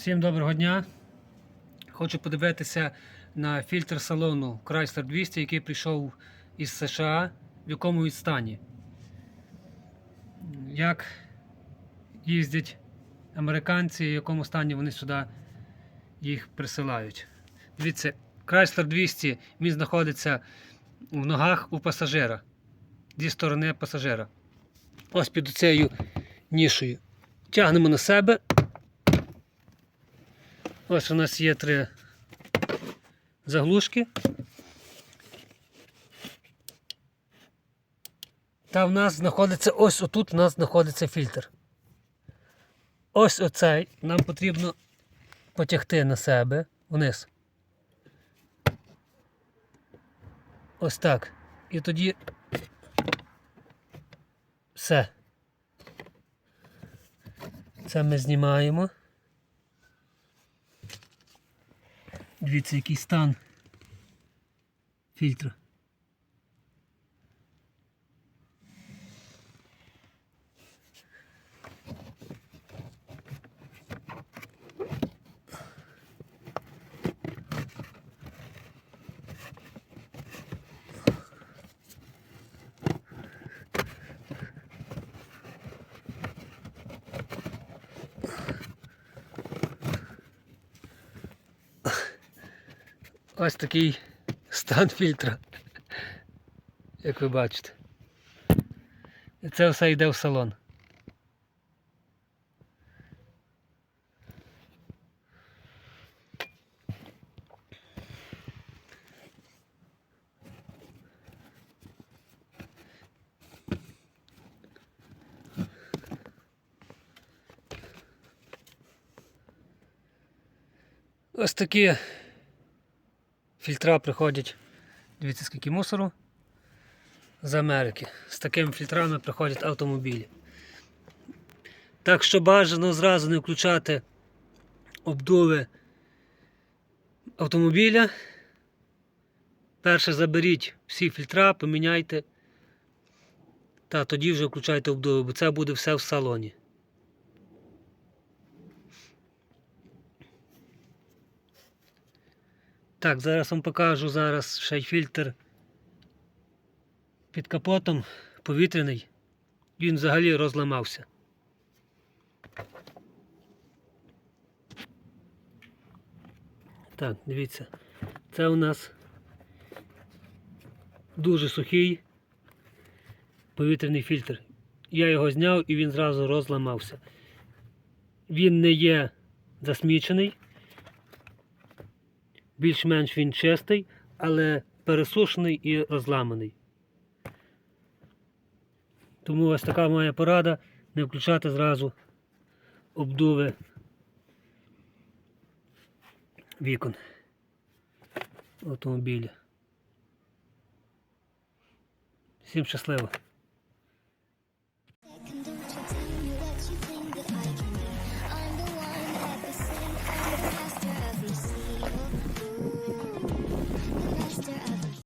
Всім доброго дня. Хочу подивитися на фільтр салону Chrysler 200, який прийшов із США, в якому він стані. Як їздять американці, в якому стані вони сюди їх присилають. Дивіться, Chrysler 200 він знаходиться в ногах у пасажира зі сторони пасажира. Ось під цією нішою. Тягнемо на себе. Ось у нас є три заглушки. Та в нас знаходиться ось отут у нас знаходиться фільтр. Ось оцей нам потрібно потягти на себе вниз. Ось так. І тоді все. Це ми знімаємо. Дивіться, який стан фільтра. Ось такий стан фільтра, як ви бачите. І це все йде в салон. Ось такі фільтра приходять. Дивіться, скільки мусору з Америки. З такими фільтрами приходять автомобілі. Так що бажано зразу не включати обдуви автомобіля. Перше заберіть всі фільтра, поміняйте. Та тоді вже включайте обдуви, бо це буде все в салоні. Так, зараз вам покажу зараз ще й фільтр під капотом повітряний. Він взагалі розламався. Так, дивіться. Це у нас дуже сухий повітряний фільтр. Я його зняв і він зразу розламався. Він не є засмічений більш-менш він чистий, але пересушений і розламаний. Тому ось така моя порада не включати зразу обдуви вікон автомобіля. Всім щасливо!